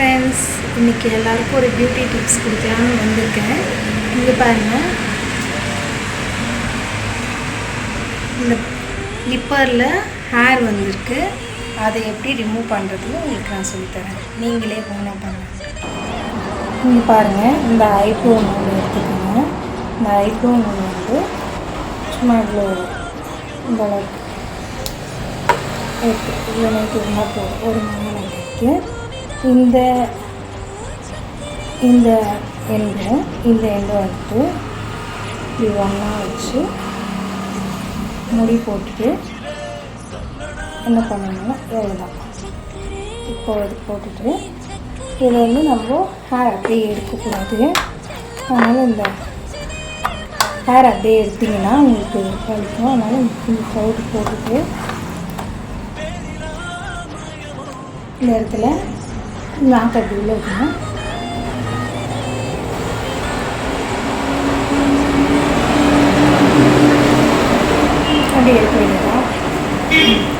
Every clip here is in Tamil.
ஃப்ரெண்ட்ஸ் இன்றைக்கி எல்லாருக்கும் ஒரு பியூட்டி டிப்ஸ் கொடுக்கலான்னு வந்திருக்கேன். இங்கே பாருங்கள் இந்த நிப்பரில் ஹேர் வந்திருக்கு. அதை எப்படி ரிமூவ் பண்ணுறதுன்னு உங்களுக்கு நான் சொல்லித்தரேன். நீங்களே ஓனாக பண்ணுங்கள் இங்கே பாருங்கள் இந்த ஐப்ரோ நூல் எடுத்துக்கோங்க. இந்த ஐப்ரோ நூல் வந்து சும்மா இவ்வளோ இந்த அளவுக்கு எடுத்து இவ்வளோ நைட்டு இருந்தால் போதும். ஒரு மணி நேரத்துக்கு இந்த இந்த எண்டும் இந்த எண்டும் எடுத்து இப்படி ஒன்றா வச்சு முடி போட்டுட்டு என்ன பண்ணணும்னா எவ்வளோதான் இப்போ இது போட்டுட்டு இதில் வந்து நம்ம ஹேர் அப்படியே எடுக்கக்கூடாது. அதனால் இந்த ஹேர் அப்படியே எடுத்திங்கன்னா உங்களுக்கு வலிக்கும் அதனால் இந்த சவுட்டு போட்டுட்டு இந்த இடத்துல ล้างแต่ดูเลยนะอันนี้เป็นอะไร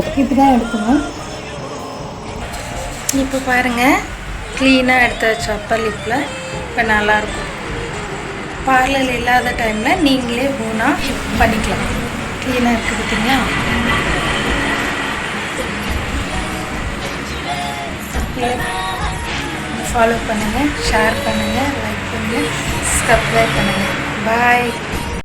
இப்படி தான் எடுக்கணும். இப்போ பாருங்கள் க்ளீனாக எடுத்த அப்பர் லிப்பில் இப்போ நல்லாயிருக்கும். பார்லர் இல்லாத டைமில் நீங்களே ஓனாக பண்ணிக்கலாம். க்ளீனாக இருக்குது பார்த்தீங்களா ஃபாலோ பண்ணுங்கள் ஷேர் பண்ணுங்கள் லைக் பண்ணுங்கள் சப்ஸ்கிரைப் பண்ணுங்கள் பாய்